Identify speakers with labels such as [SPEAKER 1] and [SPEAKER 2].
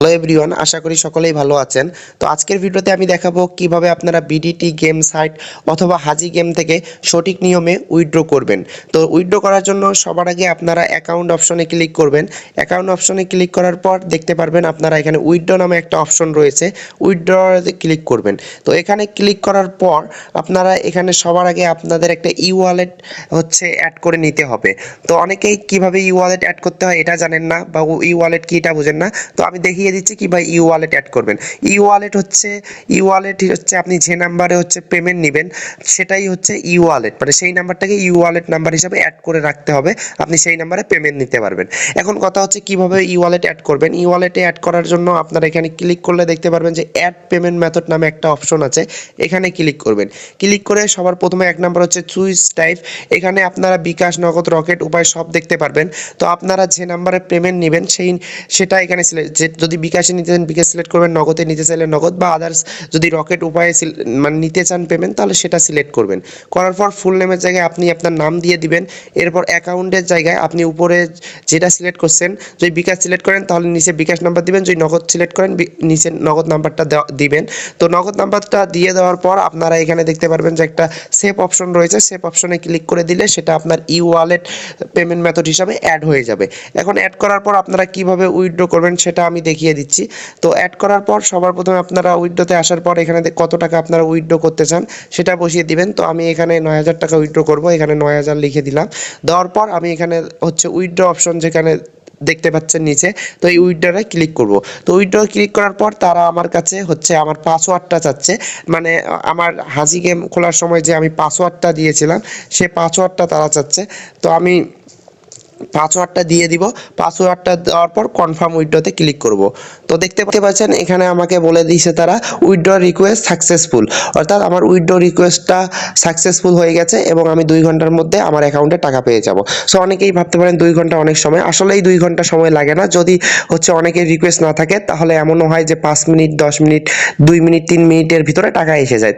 [SPEAKER 1] Hello everyone আশা করি সকলেই ভালো আছেন। তো আজকের ভিডিওতে আমি দেখাবো কীভাবে আপনারা বিডিটি গেম সাইট অথবা হাজি গেম থেকে সঠিক নিয়মে উইথড্র করবেন। তো উইথড্র করার জন্য সবার আগে আপনারা অ্যাকাউন্ট অপশনে ক্লিক করবেন। অ্যাকাউন্ট অপশনে ক্লিক করার পর দেখতে পারবেন আপনারা এখানে উইথড্র নামে একটা অপশন রয়েছে। উইথড্র ক্লিক করবেন। তো এখানে ক্লিক করার পর আপনারা এখানে সবার আগে আপনাদের একটা ই ওয়ালেট হচ্ছে অ্যাড করে নিতে হবে। তো অনেকেই কীভাবে ই ওয়ালেট অ্যাড করতে হয় এটা জানেন না বা ই ওয়ালেট কি এটা বুঝেন না। তো আমি দেখিয়ে দিচ্ছি কীভাবে ই ওয়ালেট অ্যাড করবেন। ই ওয়ালেট হচ্ছে ই ওয়ালেট হচ্ছে আপনি যে নাম্বারে হচ্ছে পেমেন্ট নেবেন, সেটাই হচ্ছে ই ওয়ালেট মানে সেই নাম্বারটাকে ই ওয়ালেট নাম্বার হিসাবে অ্যাড করে রাখতে হবে, আপনি সেই নাম্বারে পেমেন্ট নিতে পারবেন। এখন কথা হচ্ছে কীভাবে ই ওয়ালেট অ্যাড করবেন। ই ওয়ালেটে অ্যাড করার জন্য আপনারা এখানে ক্লিক করলে দেখতে পারবেন যে অ্যাড পেমেন্ট মেথড নামে একটা অপশন আছে, এখানে ক্লিক করবেন। ক্লিক করে সবার প্রথমে এক নাম্বার হচ্ছে চুইস টাইপ এখানে আপনারা বিকাশ, নগদ, রকেট উপায় সব দেখতে পারবেন। তো আপনারা যে নাম্বারে পেমেন্ট নেবেন, সেই, সেটা এখানে যদি বিকাশে নিতে চান, বিকাশ সিলেক্ট করবেন, নগদে নিতে চাইলে নগদ বা আদার্স যদি রকেট উপায়ে মানে নিতে চান পেমেন্ট তাহলে সেটা সিলেক্ট করবেন। করার পর ফুল নেমের জায়গায় আপনি আপনার নাম দিয়ে দিবেন। এরপর অ্যাকাউন্টের জায়গায় আপনি উপরে যেটা সিলেক্ট করছেন, যদি বিকাশ সিলেক্ট করেন, তাহলে নিচে বিকাশ নাম্বার দিবেন। যদি নগদ সিলেক্ট করেন নিচে নগদ নাম্বারটা দিবেন। তো নগদ নাম্বারটা দিয়ে দেওয়ার পর আপনারা এখানে দেখতে পারবেন যে একটা সেভ অপশন রয়েছে। সেভ অপশনে ক্লিক করে দিলে সেটা আপনার ই ওয়ালেট পেমেন্ট মেথড হিসাবে অ্যাড হয়ে যাবে। এখন অ্যাড করার পর আপনারা কীভাবে উইথড্র করবেন, সেটা আমি দেখিয়ে দিচ্ছি। তো অ্যাড করার পর সবার প্রথমে আপনারা উইথড্রোতে আসার পর এখানে কত টাকা আপনারা উইথড্র করতে চান সেটা বসিয়ে দিবেন। তো আমি এখানে নয় হাজার টাকা উইথড্র করব, এখানে নয় হাজার লিখে দিলাম। দেওয়ার পর আমি এখানে হচ্ছে উইথড্র অপশন যেখানে দেখতে পাচ্ছেন নিচে, তো এই উইথড্রয়ে ক্লিক করব। তো উইথড্র ক্লিক করার পর তারা আমার কাছে হচ্ছে আমার পাসওয়ার্ডটা চাচ্ছে। মানে আমার হাজি গেম খোলার সময় যে আমি পাসওয়ার্ডটা দিয়েছিলাম, সে পাসওয়ার্ডটা তারা চাচ্ছে। তো আমি পাসওয়ার্ডটা দিয়ে দিব। পাসওয়ার্ডটা দেওয়ার পর কনফার্ম উইথড্রতে ক্লিক করব। তো দেখতে পাচ্ছেন, এখানে আমাকে বলে দিয়েছে তারা উইথড্র রিকোয়েস্ট সাকসেসফুল অর্থাৎ আমার উইথড্র রিকোয়েস্টটা সাকসেসফুল হয়ে গেছে এবং আমি দুই ঘণ্টার মধ্যে আমার অ্যাকাউন্টে টাকা পেয়ে যাব। সো অনেকেই ভাবতে পারেন দুই ঘণ্টা অনেক সময়। আসলেই দুই ঘণ্টা সময় লাগে না। যদি হচ্ছে অনেকের রিকোয়েস্ট না থাকে, তাহলে এমনও হয় যে পাঁচ মিনিট, দশ মিনিট, দুই মিনিট, তিন মিনিটের ভিতরে টাকা এসে যায়।